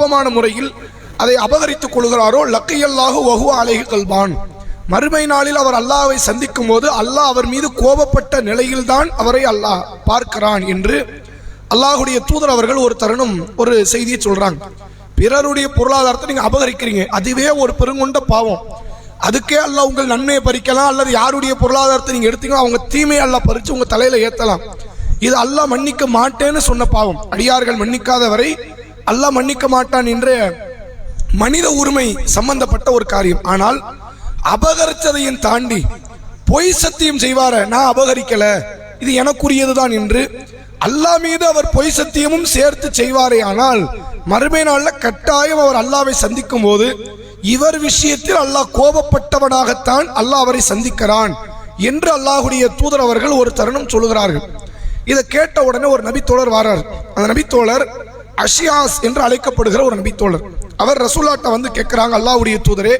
பக்குவமான முறையில் அதை அபகரித்துக் கொள்கிறாரோ? லக்கையல்லாக வஹு அலைகு கல்வான் மறுமை நாளில் அவர் அல்லாவை சந்திக்கும் போது அல்லாஹ் அவர் மீது கோபப்பட்ட நிலையில்தான் அவரை அல்லாஹ் பார்க்கிறான் என்று அல்லாஹுடைய தூதர் அவர்கள் ஒரு தருணம் ஒரு செய்தியை சொல்றாங்க. பிறருடைய பொருளாதாரத்தை நீங்க அபகரிக்கிறீங்க. அதுவே ஒரு பெருங்கொண்ட பாவம். அதுக்கே அல்லாஹ் உங்கள் நன்மையை பறிக்கலாம். அல்லது யாருடைய பொருளாதாரத்தை நீங்க எடுத்தீங்களோ அவங்க தீமையை அல்ல பறிச்சு உங்க தலையில ஏத்தலாம். இது அல்லாஹ் மன்னிக்க மாட்டேன்னு சொன்ன பாவம். அடியார்கள் மன்னிக்காத வரை அல்லாஹ் மன்னிக்க மாட்டான் என்ற மனித உரிமை சம்பந்தப்பட்ட ஒரு காரியம். ஆனால் அபகரித்ததையும் தாண்டி பொய் சத்தியம் செய்வார நான் அபகரிக்கல இது எனக்குரியதுதான் என்று அல்லாஹ் மீது அவர் பொய் சத்தியமும் சேர்த்து செய்வாரே. ஆனால் மறுமை நாளில் கட்டாயம் அவர் அல்லாவை சந்திக்கும் போது இவர் விஷயத்தில் அல்லாஹ் கோபப்பட்டவனாகத்தான் அல்லாஹ் அவரை சந்திக்கிறான் என்று அல்லாஹுடைய தூதர் அவர்கள் ஒரு தருணம் சொல்லுகிறார்கள். இதை கேட்ட உடனே ஒரு நபித்தோழர் வாரார். அந்த நபித்தோழர் அஷியாஸ் என்று அழைக்கப்படுகிற ஒரு நபித்தோழர். அவர் ரசூலாட்ட வந்து கேட்கிறாங்க அல்லாவுடைய தூதரே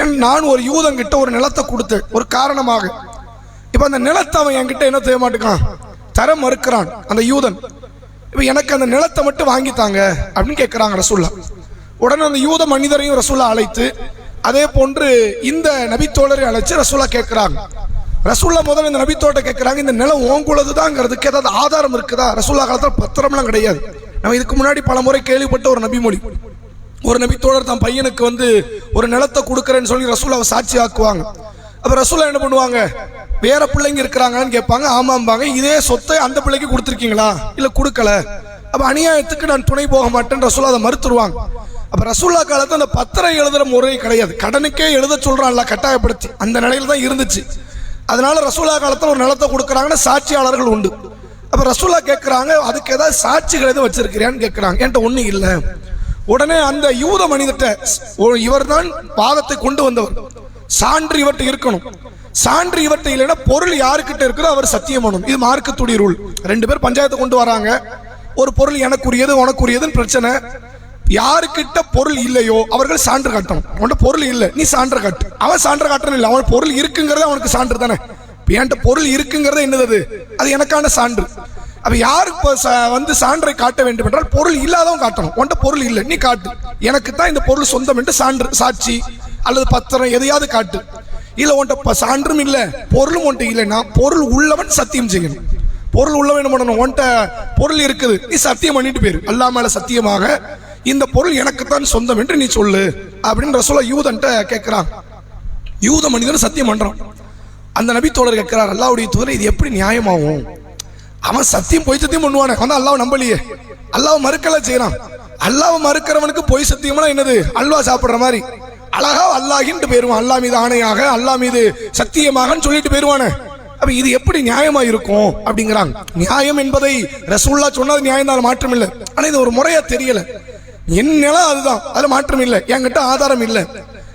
என் நான் ஒரு யூதங்கிட்ட ஒரு நிலத்தை கொடுத்தேன் ஒரு காரணமாக. இப்போ அந்த நிலத்தை அவன் என்கிட்ட என்ன செய்ய மாட்டேங்கான் தர மறுக்கிறான் அந்த யூதன். இப்போ எனக்கு அந்த நிலத்தை மட்டும் வாங்கித்தாங்க அப்படின்னு கேட்குறாங்க ரசூல்லா. உடனே அந்த யூத மனிதரையும் ரசூல்லா அழைத்து அதே போன்று இந்த நபித்தோழரை அழைச்சு ரசூல்லா கேட்குறாங்க. ரசூல்லா முதல்ல இந்த நபித்தோட்ட கேட்குறாங்க இந்த நிலம் ஓங்குள்ளதுதாங்கிறதுக்கு ஏதாவது ஆதாரம் இருக்குதா? ரசூல்லா காலத்தில் பத்திரம்லாம் கிடையாது. நம்ம இதுக்கு முன்னாடி பல முறை கேள்விப்பட்ட ஒரு நபிமொழி ஒரு நபித்தோழர் தன் பையனுக்கு வந்து ஒரு நிலத்தை கொடுக்குறேன்னு சொல்லி ரசூலாவை சாட்சி ஆக்குவாங்க. அப்போ ரசூலா என்ன பண்ணுவாங்க? வேற பிள்ளைங்க இருக்கிறாங்கன்னு கேட்பாங்க. ஆமாம்பாங்க. இதே சொத்தை அந்த பிள்ளைக்கு கொடுத்துருக்கீங்களா? இல்லை கொடுக்கல. அப்போ அநியாயத்துக்கு நான் துணை போக மாட்டேன்னு ரசூலா அதை மறுத்துருவாங்க. அப்போ ரசூல்லா காலத்தில் அந்த பத்திரம் எழுதுகிற முறை கிடையாது. கடனுக்கே எழுத சொல்கிறான்ல கட்டாயப்படுத்தி. அந்த நிலையில் தான் இருந்துச்சு. அதனால ரசூலா காலத்தில் ஒரு நிலத்தை கொடுக்குறாங்கன்னு சாட்சியாளர்கள் உண்டு. அப்ப ரசூலா கேட்குறாங்க அதுக்கு ஏதாவது சாட்சிகள் எதுவும் வச்சிருக்கிறியான்னு கேட்குறாங்க என்கிட்ட ஒண்ணு இல்லை. உடனே அந்த யூத மனிதர்கிட்ட இவர் தான் பாதத்தை கொண்டு வந்தவர். சான்று இவர்கிட்ட இருக்கணும். சான்று இவர்கிட்ட இல்லைன்னா பொருள் யாருக்கிட்ட இருக்கிறோ அவர் சத்தியம் பண்ணணும் இது மார்க்கத்துடைய ரூல். ரெண்டு பேர் பஞ்சாயத்தை கொண்டு வராங்க. ஒரு பொருள் எனக்குரியது உனக்குரியதுன்னு பிரச்சனை. யாருக்கிட்ட பொருள் இல்லையோ அவர்கள் சான்று காட்டணும். அவன்கிட்ட பொருள் இல்லை நீ சான்று காட்டு. அவன் சான்று காட்டணும் இல்லை அவன் பொருள் இருக்குங்கிறது அவனுக்கு சான்று தானே. என்கிட்ட பொருள் இருக்குங்கிறது என்னது அது? எனக்கான சான்று. அப்ப யாருக்கு ச- வந்து சான்றை காட்ட வேண்டும் என்றால் பொருள் இல்லாதவன் காட்டணும். உன்ட்ட பொருள் இல்லை நீ காட்டு. எனக்கு தான் இந்த பொருள் சொந்தம் என்று சான்று சாட்சி அல்லது பத்திரம் எதையாவது காட்டு. இல்ல உன்ட்ட சான்றும் இல்லை பொருளும் உன்ட்ட இல்லைன்னா பொருள் உள்ளவன் சத்தியம் செய்யணும். பொருள் உள்ளவன் என்ன பண்ணணும்? உன்ட்ட பொருள் இருக்குது நீ சத்தியம் பண்ணிட்டு போயிரு. அல்லா மேல சத்தியமாக இந்த பொருள் எனக்குத்தான் சொந்தம் என்று நீ சொல்லு அப்படின்னு ரசோலா யூதன்ட்ட கேட்கிறான் யூத மனிதன் சத்தியம் பண்றான். அந்த நபி தோழர் கேட்கிறார் அல்லாவுடைய தூதரை இது எப்படி நியாயமாகும்? அவன் சத்தியம் பொய் சத்தியம் பண்ணுவானே. வந்து அல்லாஹ் நம்பலையே. அல்லாஹ் மறுக்கல செய்யறான். அல்லாவை மறுக்கிறவனுக்கு பொய் சத்தியம்னா என்னது? அல்வா சாப்பிடுற மாதிரி. அழகா அல்லாஹின்ட்டு போயிருவான். அல்லா மீது ஆணையாக அல்லாஹ் மீது சத்தியமாகன்னு சொல்லிட்டு போயிருவானே. அப்ப இது எப்படி நியாயமா இருக்கும் அப்படிங்கிறாங்க. நியாயம் என்பதை ரசூல்லா சொன்னது நியாயம் தான் மாற்றம் இல்லை. ஆனா இது ஒரு முறையா தெரியல. என் அதுதான். அது மாற்றம் இல்லை. என்கிட்ட ஆதாரம் இல்லை.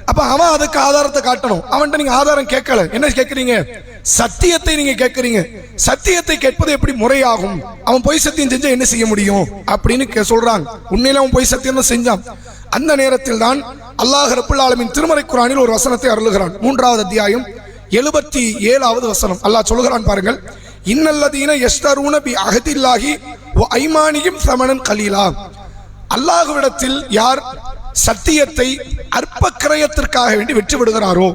அப்ப அவன் அதுக்கு ஆதாரத்தை காட்டணும். அவன்கிட்ட நீங்க ஆதாரம் கேட்கல. என்ன கேட்கறீங்க? சத்தியத்தை நீங்க கேட்கறீங்க. சத்தியத்தை கேட்பது எப்படி முறையாகும்? அவன் பொய் சத்தியம் செஞ்சா என்ன செய்ய முடியும்? அப்படின்னு கே- சொல்றாங்க. உண்மையில அவன் பொய் சத்தியம் தான் செஞ்சான். அந்த நேரத்தில் தான் அல்லாஹ் ரப்புல் ஆலமின் திருமறை குரானில் ஒரு வசனத்தை அருளுகிறான். மூன்றாவது அத்தியாயம் எழுபத்தி ஏழாவது வசனம். அல்லாஹ் சொல்கிறான் பாருங்கள் இன்னல்லதீன எஸ்தரூன பி அகதில்லாஹி ஐமானியும் சமணன் கலீலா. அல்லாஹுவிடத்தில் யார் சத்தியத்தை அற்ப கிரயத்திற்காக வேண்டி வெற்றி விடுகிறாரோ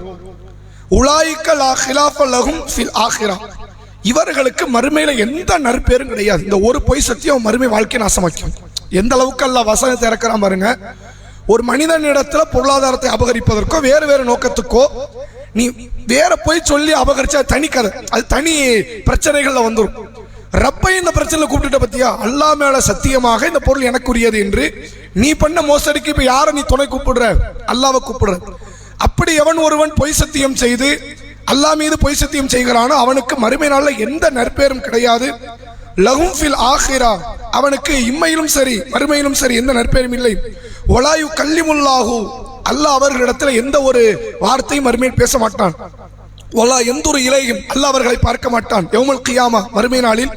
உலாய்க்கல் ஃபில் ஆஹிரா. இவர்களுக்கு மறுமையில எந்த நற்பேரும் கிடையாது. இந்த ஒரு பொய் சத்தியம் மறுமை வாழ்க்கை நாசமாக்கும் எந்த அளவுக்கு அல்ல வசனத்தை இறக்கிறா பாருங்க. ஒரு மனிதன் இடத்துல பொருளாதாரத்தை அபகரிப்பதற்கோ வேறு வேறு நோக்கத்துக்கோ நீ வேற போய் சொல்லி அபகரிச்சா தனி கதை. அது தனி பிரச்சனைகள்ல வந்துடும் ரப்பை இந்த பிரச்சனையில கூப்பிட்டுட்ட பத்தியா? அல்லாஹ் மேல சத்தியமாக இந்த பொருள் எனக்குரியது என்று. நீ பண்ண மோசடிக்கு இப்ப யாரை நீ துணை கூப்பிடுற? அல்லாவை கூப்பிடுற. அப்படி எவன் ஒருவன் பொய் சத்தியம் செய்து அல்லாஹ் மீது பொய் சத்தியம் செய்கிறானோ அவனுக்கு மறுமை நாளில் எந்த நற்பேரும் கிடையாது. லகும் ஃபில் ஆஹிரா அவனுக்கு இம்மையிலும் சரி மறுமையிலும் சரி எந்த நற்பேரும் இல்லை. ஒலாயு கல்லிமுல்லாகு அல்லாஹ் அவர்களிடத்தில் எந்த ஒரு வார்த்தையும் மறுமையில் பேச மாட்டான். ஒலா எந்த ஒரு இலையும் அல்ல அவர்களை பார்க்க மாட்டான். எவமல் கியாமா மறுமை நாளில்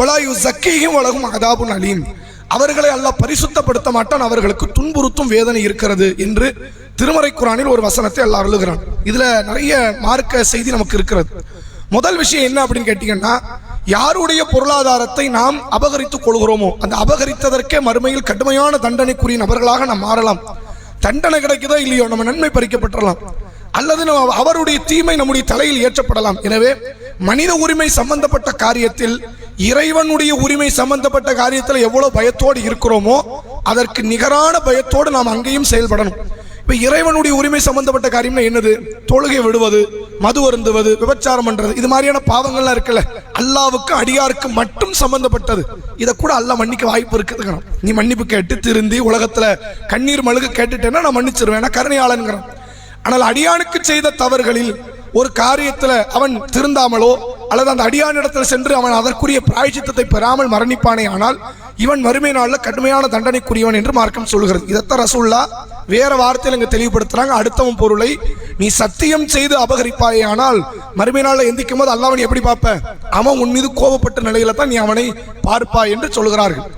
ஒலாயு சக்கியும் உலகும் அதாபுன் அலீம். அவர்களை அல்லாஹ் பரிசுத்தப்படுத்த மாட்டான் அவர்களுக்கு துன்புறுத்தும் வேதனை இருக்கிறது என்று திருமறை குரானில் ஒரு வசனத்தை அல்லாஹ் அருளுகிறான். இதுல நிறைய மார்க்க செய்தி நமக்கு இருக்கிறது. முதல் விஷயம் என்ன அப்படின்னு கேட்டீங்கன்னா யாருடைய பொருளாதாரத்தை நாம் அபகரித்துக் கொள்கிறோமோ அந்த அபகரித்ததற்கே மறுமையில் கடுமையான தண்டனைக்குரிய நபர்களாக நாம் மாறலாம். தண்டனை கிடைக்குதோ இல்லையோ நம்ம நன்மை பறிக்கப்பட்டுறலாம். அல்லது நம்ம அவருடைய தீமை நம்முடைய தலையில் ஏற்றப்படலாம். எனவே மனித உரிமை சம்பந்தப்பட்ட காரியத்தில் இறைவனுடைய உரிமை சம்பந்தப்பட்ட காரியத்தில் எவ்வளவு பயத்தோடு இருக்கிறோமோ அதற்கு நிகரான பயத்தோடு நாம் அங்கேயும் செயல்படணும். இப்ப இறைவனுடைய உரிமை சம்பந்தப்பட்ட காரியம்னா என்னது? தொழுகை விடுவது மது அருந்துவது விபச்சாரம் பண்றது இது மாதிரியான பாவங்கள்லாம் இருக்குல்ல அல்லாவுக்கு அடியாருக்கு மட்டும் சம்பந்தப்பட்டது. இதை கூட அல்லாஹ் மன்னிக்க வாய்ப்பு இருக்குது நீ மன்னிப்பு கேட்டு திருந்தி உலகத்துல கண்ணீர் மழுகு கேட்டுட்டேன்னா நான் மன்னிச்சிருவேன். கருணையாளன்கிறேன் கருணையாளன்கிறான். ஆனால் அடியானுக்கு செய்த தவறுகளில் ஒரு காரியத்தில் அவன் திருந்தாமலோ அல்லது அந்த அடியானிடத்தில் சென்று அவன் அதற்குரிய பிராய்ச்சித்தத்தை பெறாமல் மரணிப்பானே ஆனால் இவன் மறுமை நாளில் கடுமையான தண்டனைக்குரியவன் என்று மார்க்கம் சொல்கிறது. இதைத்தான் ரசூல்லா வேற வார்த்தையில் இங்கே தெளிவுபடுத்துறாங்க. அடுத்தவன் பொருளை நீ சத்தியம் செய்து அபகரிப்பாயே ஆனால் மறுமை நாளில் எந்திக்கும் போது அல்லாவன் எப்படி பார்ப்ப? அவன் உன் மீது கோபப்பட்ட நிலையில தான் நீ அவனை பார்ப்பாய் என்று சொல்கிறார்கள்.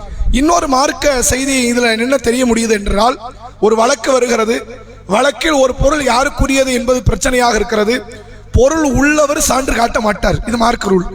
இன்னொரு மார்க்க செய்தி இதில் என்ன தெரிய முடியுது என்றால் ஒரு வழக்கு வருகிறது. வழக்கில் ஒரு பொருள் யாருக்குரியது என்பது பிரச்சனையாக இருக்கிறது. பொருள் உள்ளவர் சான்று காட்ட மாட்டார். இது மார்க் ரூல்.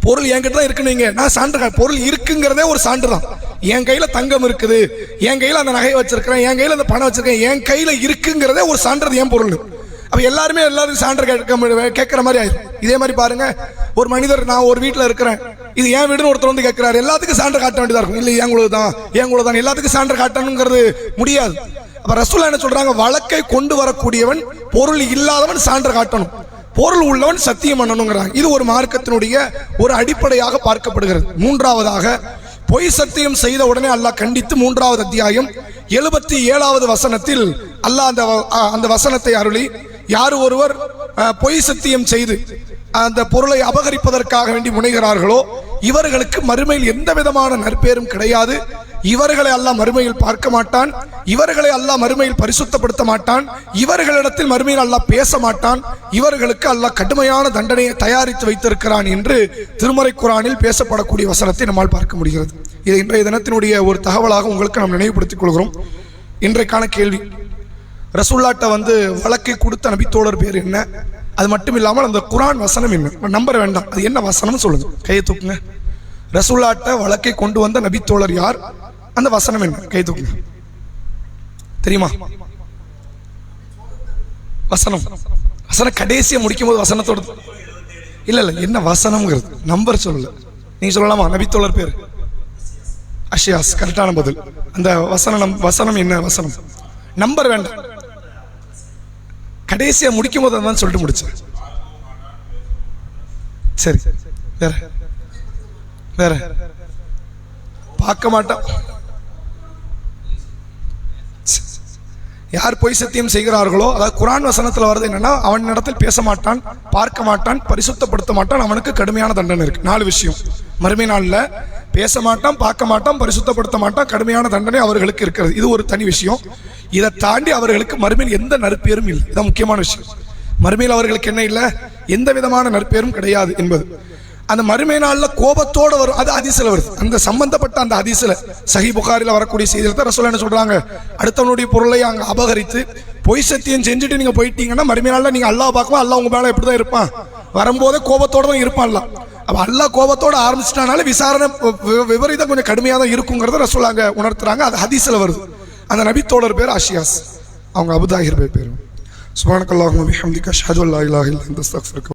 பொருள் என்கிட்ட தான் இருக்குன்னு நான் சான்று கா- பொருள் இருக்குங்கிறதே ஒரு சான்று தான். என் கையில தங்கம் இருக்குது. என் கையில அந்த நகையை வச்சிருக்கிறேன். என் கையில அந்த பணம் வச்சிருக்கேன். என் கையில இருக்குங்கிறதே ஒரு சான்றது என் பொருள். அப்ப எல்லாருமே எல்லாரும் சான்று கேட்க மு- கேட்கற மாதிரி ஆயிடும் இதே மாதிரி பாருங்க. ஒரு மனிதர் நான் ஒரு வீட்டில் இருக்கிறேன். இது என் வீடுன்னு ஒருத்தர் வந்து கேட்கிறாரு. எல்லாத்துக்கும் சான்று காட்ட வேண்டியதா இருக்கும். இல்லை என் தான் என் தான் எல்லாத்துக்கும் சான்று காட்டணுங்கிறது முடியாது. அப்ப ரசூலா என்ன சொல்றாங்க? வழக்கை கொண்டு வரக்கூடியவன் பொருள் இல்லாதவன் சான்று காட்டணும். பொருள் உள்ளவன் சத்தியம் பண்ணணுங்கிறாங்க. இது ஒரு மார்க்கத்தினுடைய ஒரு அடிப்படையாக பார்க்கப்படுகிறது. மூன்றாவதாக பொய் சத்தியம் செய்த உடனே அல்லாஹ் கண்டித்து மூன்றாவது அத்தியாயம் எழுபத்தி ஏழாவது வசனத்தில் அல்லாஹ் அந்த அந்த வசனத்தை அருளி யார் ஒருவர் பொய் சத்தியம் செய்து அந்த பொருளை அபகரிப்பதற்காக வேண்டி முனைகிறார்களோ இவர்களுக்கு மறுமையில் எந்த விதமான நற்பேரும் கிடையாது. இவர்களை அல்லாஹ் மறுமையில் பார்க்க மாட்டான். இவர்களை அல்லாஹ் மறுமையில் பரிசுத்தப்படுத்த மாட்டான். இவர்களிடத்தில் மறுமையில் அல்லாஹ் பேச மாட்டான். இவர்களுக்கு அல்லாஹ் கடுமையான தண்டனையை தயாரித்து வைத்திருக்கிறான் என்று திருமறை குரானில் பேசப்படக்கூடிய வசனத்தை நம்மால் பார்க்க முடிகிறது. இது இன்றைய தினத்தினுடைய ஒரு தகவலாக உங்களுக்கு நாம் நினைவுபடுத்திக் கொள்கிறோம். இன்றைக்கான கேள்வி. ரசூல்லாட்ட வந்து வழக்கை கொடுத்த நபித்தோழர் பேர் என்ன? அது மட்டும் இல்லாமல் அந்த குரான் வசனம் என்ன? நம்பர் வேண்டாம். அது என்ன வசனம் சொல்லுங்க. கையை தூக்குங்க. ரசூல்லாட்ட வழக்கை கொண்டு வந்த நபித்தோழர் யார்? அந்த வசனம் என்ன கை தூக்கி. தெரியுமா? வசனம். வசனம் கடைசியா முடிக்கும் போது வசனத்தோட இல்ல இல்ல என்ன வசனம்ங்கிறது? நம்பர் சொல்லல. நீங்க சொல்லலாமா? நபித்தோழர் பேர். அஷியாஸ் கரெக்டான பதில். அந்த வசனம் நம்- வசனம் என்ன வசனம்? நம்பர் வேண்டாம். கடைசியா முடிக்கும் போது தான் சொல்லிட்டு முடிச்சேன். சரி. வேற. வேற. பார்க்க மாட்டான் யார் பொய் சத்தியம் செய்கிறார்களோ அதாவது குரான் வசனத்தில் வருது என்னன்னா அவன் இடத்தில் பேச மாட்டான் பார்க்க மாட்டான் பரிசுத்தப்படுத்த மாட்டான் அவனுக்கு கடுமையான தண்டனை இருக்கு. நாலு விஷயம். மறுமை நாளில் பேச மாட்டான் பார்க்க மாட்டான் பரிசுத்தப்படுத்த மாட்டான் கடுமையான தண்டனை அவர்களுக்கு இருக்கிறது. இது ஒரு தனி விஷயம். இதை தாண்டி அவர்களுக்கு மறுமையில் எந்த நற்பேரும் இல்லை. இதான் முக்கியமான விஷயம். மறுமையில் அவர்களுக்கு என்ன இல்லை? எந்த விதமான நற்பேரும் கிடையாது என்பது. அந்த மறுமை நாளில் கோபத்தோட வரும். அது அதிசல வருது. அந்த சம்பந்தப்பட்ட அந்த அதிசல சஹி புகாரில் வரக்கூடிய செய்தியில் தான் ரசோல் என்ன சொல்கிறாங்க அடுத்தவனுடைய பொருளை அங்கே அபகரித்து பொய் சத்தியம் செஞ்சுட்டு நீங்கள் போயிட்டீங்கன்னா மறுமை நாளில் நீங்கள் அல்லாஹ் பார்க்கவும் அல்லாஹ் உங்கள் மேலே எப்படி தான் இருப்பான்? வரும்போதே கோபத்தோடு தான் இருப்பான் அப்போ அல்லா அல்லாஹ் கோபத்தோட ஆரம்பிச்சிட்டனால விசாரணை வி- விபரீதம் கொஞ்சம் கடுமையாக தான் இருக்குங்கிறத ரசூல் அங்க உணர்த்துறாங்க. அது ஹதீஸ்ல வருது. அந்த நபித்தோழர் பேர் ஆஷியாஸ். அவங்க அபுதாகிர் பேர் பேர். சுபானக்கல்லாஹும் பிஹம்திக அஷ்ஹது இல்லாஹில் இந்த